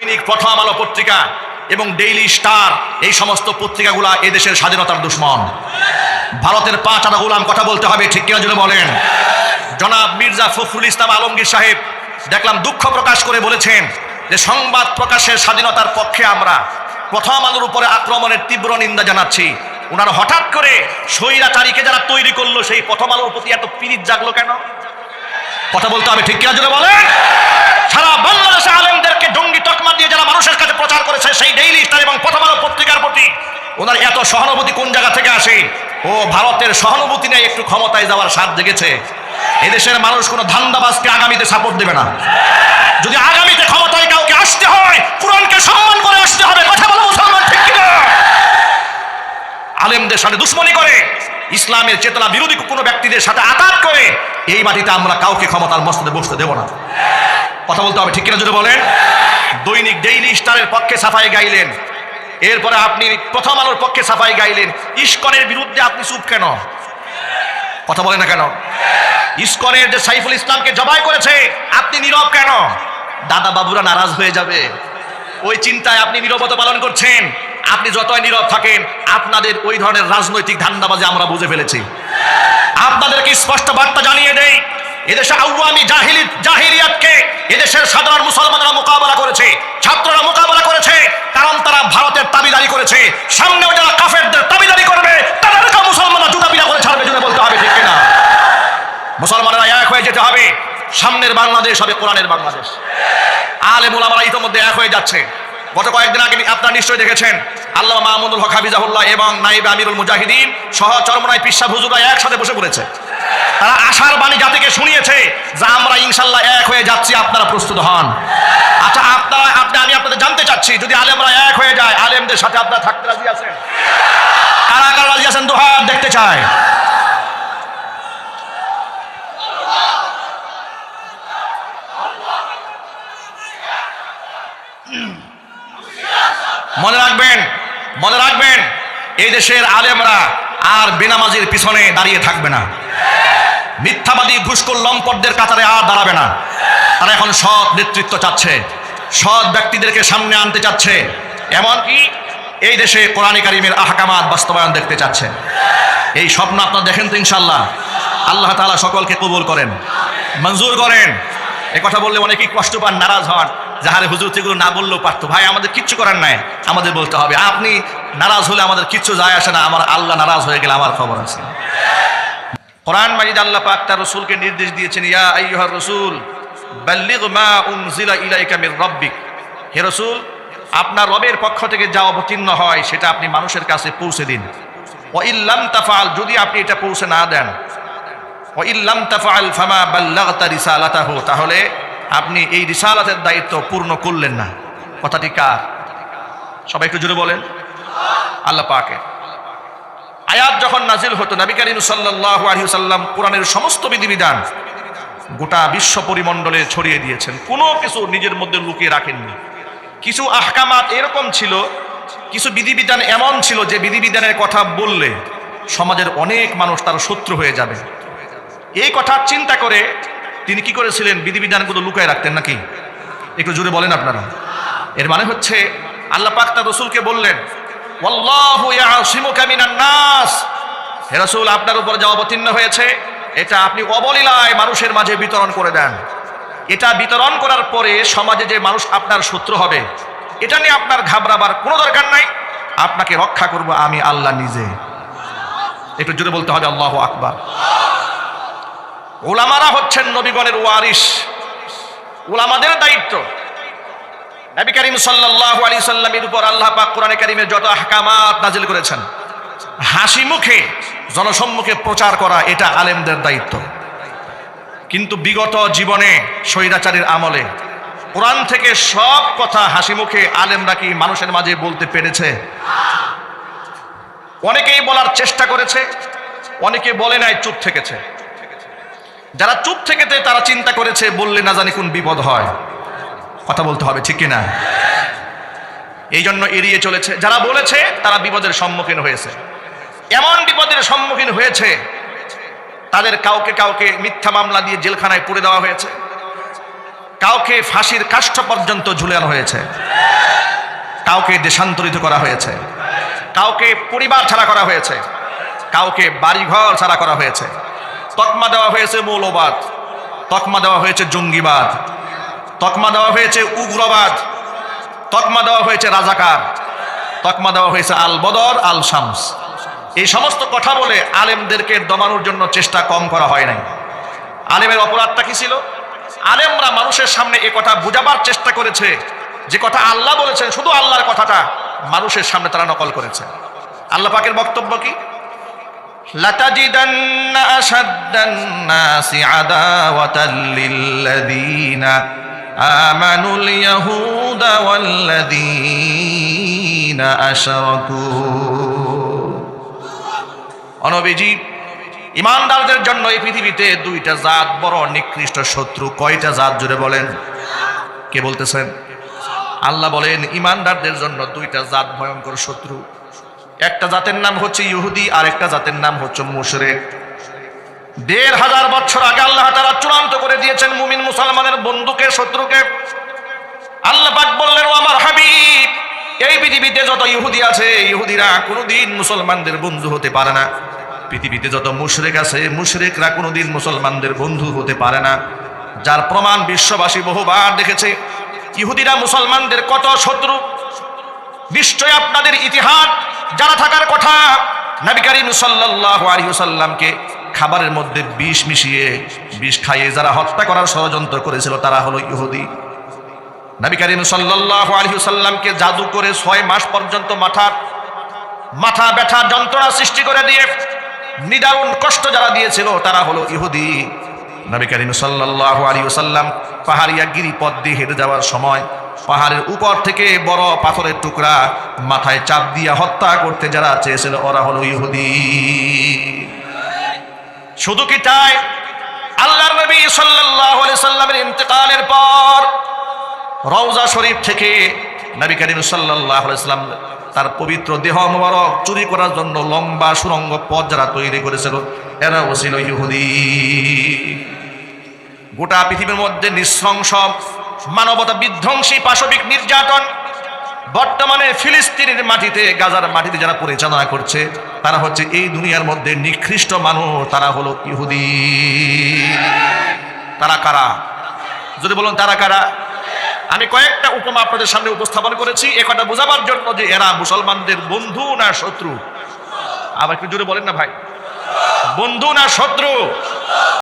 দৈনিক প্রথম আলো পত্রিকা এবং ডেইলি স্টার এই সমস্ত পত্রিকাগুলা এদেশের স্বাধীনতার দুশ্মন। ভারতের পাঁচ আনা গোলাম কথা বলতে হবে, ঠিক কিনা জন্য বলেন? জনাব মির্জা ফখরুল ইসলাম আলমগীর সাহেব দেখলাম দুঃখ প্রকাশ করে বলেছেন যে সংবাদ প্রকাশের স্বাধীনতার পক্ষে আমরা প্রথম আলোর উপরে আক্রমণের তীব্র নিন্দা জানাচ্ছি। ওনারা হঠাৎ করে স্বৈরাচারীকে যারা তৈরি করল, সেই প্রথম আলোর প্রতি এত পিরিত জাগলো কেন? কথা বলতে হবে, ঠিক কিনা জন্য বলেন? সারা বাংলাদেশে আলেমদেরকে জঙ্গি তকমা দিয়ে যারা মানুষের কাছে প্রচার করেছে সেই ডেইলি স্টার এবং প্রথম আলো পত্রিকার প্রতি ওনার এত সহানুভূতি কোন জায়গা থেকে আসে? ও, ভারতের সহানুভূতি নেই একটু ক্ষমতায় যাওয়ার স্বাদ জেগেছে। এদেশের মানুষ কোনো ধান্দাবাজকে আগামীতে সাপোর্ট দেবে না। যদি আগামীতে ক্ষমতায় কাউকে আসতে হয়, কোরআনকে সম্মান করে আসতে হবে। কথা বলো মুসলমান, ঠিক কিনা? আলেমদের সাথে দুশ্মনী করে, ইসলামের চেতনা বিরোধী কোনো ব্যক্তিদের সাথে আঘাত করে, এই মাটিতে আমরা কাউকে ক্ষমতার মস্তদে বসতে দেব না। কথা বলতে হবে, ঠিক কিনা যদি বলেন? দৈনিক ডেইলি স্টারের পক্ষে সাফাই গাইলেন। এরপরে আপনি প্রথম আলোর পক্ষে সাফাই গাইলেন। ইস্কনের বিরুদ্ধে আপনি চুপ কেন? কথা বলেন না কেন? ইস্কনের যে সাইফুল ইসলামকে জবাই করেছে, আপনি নীরব কেন? দাদা বাবুরা নারাজ হয়ে যাবে। ওই চিন্তায় আপনি নীরবতা পালন করছেন। আপনি যতই নীরব থাকেন, আপনাদের ওই ধরনের রাজনৈতিক ধান্দাবাজি আমরা বুঝে ফেলেছি। আপনাদেরকে স্পষ্ট বার্তা জানিয়ে দেই, এদেশে আউয়ামি জাহিলি জাহিলিয়াতকে, এদেশের সাধারণ মুসলমানরা মোকাবেলা করেছে ছাত্ররা মোকাবেলা করেছে কারণ তারা ভারতের দাবিদারি করেছে সামনেও যারা কাফেরদের দাবিদারি করবে তাদেরকে মুসলমানরা জুতা পিটা করে ছাড়বে জুড়ে বলতে হবে ঠিক কিনা মুসলমানেরা এক হয়ে যেতে হবে সামনের বাংলাদেশ হবে কোরআনের বাংলাদেশ। আলে মোলামারা ইতিমধ্যে এক হয়ে যাচ্ছে। গত কয়েকদিন আগে আপনারা নিশ্চয়ই দেখেছেন আল্লাহ মাহমুদুল হক হাবিজাহুল্লাহ এবং নাইব আমিরুল মুজাহিদিন সহ চরমনায় পিসা হুজুরা একসাথে বসে পড়েছে। তারা আশার বাণী জাতিকে শুনিয়েছে যে আমরা ইনশাল্লাহ এক হয়ে যাচ্ছি, আপনারা প্রস্তুত হন। আচ্ছা আপনারা, আপনি, আমি আপনাদের জানতে চাচ্ছি, যদি আলেমরা এক হয়ে যায়, আলেমদের সাথে আপনারা থাকতে রাজি আছেন? কারা কারা রাজি আছেন? দুহাত দেখতে চায় মনে রাখবেন মনে রাখবেন, এই দেশের আলেমরা আর বেনামাজির পিছনে দাঁড়িয়ে থাকবে না। মিথ্যাবাদী ঘুষখোর লম্পটদের কাতারে আর দাঁড়াবে না। তারা এখন সৎ নেতৃত্ব চাচ্ছে, সৎ ব্যক্তিদেরকে সামনে আনতে চাচ্ছে। এমনকি এই দেশে কোরআনী কারিমের আহকামাত বাস্তবায়ন দেখতে চাচ্ছে। এই স্বপ্ন আপনারা দেখেন তো ইনশাল্লাহ আল্লাহ তাআলা সকলকে কবুল করেন, মঞ্জুর করেন। এ কথা বললে অনেকেই কষ্ট পান, নারাজ হন। যাহারে হুজুর এগুলো না বললেও পারতো। ভাই, আমাদের কিচ্ছু করার নাই। আমাদের বলতে হবে, আপনি নারাজ হলে আমাদের কিচ্ছু যায় আসে না। আমার আল্লাহ নারাজ হয়ে গেলে আমার খবর আছে। কোরআন মাজিদ আল্লাহ পাক তার রসুলকে নির্দেশ দিয়েছেন, ইয়া রসুল রাব্বিক। হে রসুল, আপনার রবের পক্ষ থেকে যা অবতীর্ণ হয়, সেটা আপনি মানুষের কাছে পৌঁছে দিন। ও ইল্লাম তাফাল যদি আপনি এটা পৌঁছে না দেন ও ইল্লাম তাফাল ফামা বাল্লাগতা রিসালাতাহু, তাহলে আপনি এই রিসালাতের দায়িত্ব পূর্ণ করলেন না। কথাটি কার? সবাই একটু জুড়ে বলেন। আল্লাহ পাকে আয়াত যখন নাজিল হতো, নবী করিম সাল্লাল্লাহু আলাইহি সাল্লাম কোরআনের সমস্ত বিধিবিধান গোটা বিশ্ব পরিমণ্ডলে ছড়িয়ে দিয়েছেন। কোনো কিছু নিজের মধ্যে লুকিয়ে রাখেননি। কিছু আহকামাত এরকম ছিল, কিছু বিধিবিধান এমন ছিল যে বিধিবিধানের কথা বললে সমাজের অনেক মানুষ তার শত্রু হয়ে যাবে। এই কথা চিন্তা করে তিনি কি করেছিলেন? বিধিবিধানগুলো লুকায় রাখতেন নাকি? একটু জুড়ে বলেন আপনারা। এর মানে হচ্ছে, আল্লাহ পাক তার রসুলকে বললেন নাস। হে আপনার উপর যা অবতীর্ণ হয়েছে, এটা আপনি অবলীলায় মানুষের মাঝে বিতরণ করে দেন। এটা বিতরণ করার পরে সমাজে যে মানুষ আপনার শত্রু হবে, এটা নিয়ে আপনার ঘাবড়াবার কোনো দরকার নাই। আপনাকে রক্ষা করব আমি আল্লাহ নিজে। একটু জুড়ে বলতে হবে, আল্লাহ আকবার। ওলামারা হচ্ছেন নবীগণের ওয়ারিস ওলামাদের দায়িত্ব। নবী করিম সাল্লাল্লাহু আলাইহি সাল্লামের উপর আল্লাহ পাক কোরআনে কারিমের যত আহকামাত নাজিল করেছেন, হাসি মুখে, জনসম্মুখে প্রচার করা এটা আলেমদের দায়িত্ব। কিন্তু বিগত জীবনে স্বৈরাচারীর আমলে কোরআন থেকে সব কথা হাসি মুখে আলেমরা কি মানুষের মাঝে বলতে পেরেছে? অনেকেই বলার চেষ্টা করেছে, অনেকে বলে নাই, চুপ থেকেছে। যারা চুপ থেকেতে তারা চিন্তা করেছে, বললে না জানি কোন বিপদ হয়। কথা বলতে হবে, ঠিক কিনা? এই জন্য এড়িয়ে চলেছে। যারা বলেছে, তারা বিপদের সম্মুখীন হয়েছে। এমন বিপদের সম্মুখীন হয়েছে, তাদের কাউকে কাউকে মিথ্যা মামলা দিয়ে জেলখানায় পুড়ে দেওয়া হয়েছে। কাউকে ফাঁসির কাষ্ঠ পর্যন্ত ঝুলানো হয়েছে। কাউকে দেশান্তরিত করা হয়েছে। কাউকে পরিবার ছাড়া করা হয়েছে। কাউকে বাড়িঘর ছাড়া করা হয়েছে। তকমা দেওয়া হয়েছে মৌলবাদ, তকমা দেওয়া হয়েছে জঙ্গিবাদ, তকমা দেওয়া হয়েছে উগ্রবাদ, তকমা দেওয়া হয়েছে রাজাকার, তকমা দেওয়া হয়েছে আল বদর, আল শামস। এই সমস্ত কথা বলে আলেমদেরকে দমানোর জন্য চেষ্টা কম করা হয় নাই। আলেমের অপরাধটা কি ছিল? আলেমরা মানুষের সামনে এ কথা বুঝাবার চেষ্টা করেছে। যে কথা আল্লাহ বলেছেন, শুধু আল্লাহর কথাটা মানুষের সামনে তারা নকল করেছে। আল্লাহ পাকের বক্তব্য কি? لتجدن أشد الناس عداوة للذين آمنوا اليهود والذين أشركوا অনবিজি ইমানদারদের জন্য এই পৃথিবীতে দুইটা জাত বড় নিকৃষ্ট শত্রু কয়টা জাত জুড়ে বলেন কে বলতেছেন আল্লাহ বলেন ইমানদারদের জন্য দুইটা জাত ভয়ঙ্কর শত্রু একটা জাতের নাম হচ্ছে ইহুদি আর একটা জাতের নাম হচ্ছে মুশরেক। দেড় হাজার বছর আগে আল্লাহ তারা চূড়ান্ত করে দিয়েছেন মুমিন মুসলমানের বন্ধুকে শত্রুকে। আল্লাহ পাক বললেন, ও আমার হাবিব, এই পৃথিবীতে যত ইহুদি আছে, ইহুদিরা কোনোদিন মুসলমানদের বন্ধু হতে পারে না। পৃথিবীতে যত মুশরেক আছে, মুশরেকরা কোনোদিন মুসলমানদের বন্ধু হতে পারে না। যার প্রমাণ বিশ্ববাসী বহুবার দেখেছে, ইহুদিরা মুসলমানদের কত শত্রু নিশ্চয় আপনাদের ইতিহাস যারা থাকার কথা। নবী করিম সাল্লাল্লাহু আলাইহি সাল্লামকে খাবারের মধ্যে বিষ মিশিয়ে, বিষ খাইয়ে যারা হত্যা করার ষড়যন্ত্র করেছিল, তারা হলো ইহুদি। নবী করিম সাল্লাল্লাহু আলাইহি সাল্লামকে জাদু করে ছয় মাস পর্যন্ত মাথা মাথা ব্যথা যন্ত্রণা সৃষ্টি করে দিয়ে, নিদারুণ কষ্ট যারা দিয়েছিল, তারা হলো ইহুদি। নবী করিম সাল্লাল্লাহু আলাইহি সাল্লাম পাহাড়িয়া গিরিপথ দিয়ে হেঁটে যাওয়ার সময় পাহাড়ের উপর থেকে বড় পাথরের টুকরা মাথায় চাপ দিয়ে হত্যা করতে যারা চেয়েছিল, ওরা হলো ইহুদি। শুধু কি তাই? আল্লাহর নবী সাল্লাল্লাহু আলাইহি সাল্লামের ইন্তেকালের পর রওজা শরীফ থেকে নবী করিম সাল্লাল্লাহু আলাইহি সাল্লাম তার পবিত্র দেহ মোবারক চুরি করার জন্য লম্বা সুরঙ্গ পথ যারা তৈরি করেছিল এরাও ছিল ইহুদি। গোটা পৃথিবীর মধ্যে নৃশংস মানবতা বিধ্বংসী পাশবিক নির্যাতন। বর্তমানে ফিলিস্তিনের মাটিতে, গাজার মাটিতে যারা পরিচালনা করছে, তারা হচ্ছে এই দুনিয়ার মধ্যে নিকৃষ্ট মানুষ, তারা হলো ইহুদি। তারা কারা? যদি বলুন তারা কারা? আমি কয়েকটা উপমা আপনাদের সামনে উপস্থাপন করেছি, এ কথা বোঝাবার জন্য যে এরা মুসলমানদের বন্ধু না শত্রু? আবার একটু জোরে বলেন না ভাই। বন্ধু না শত্রু?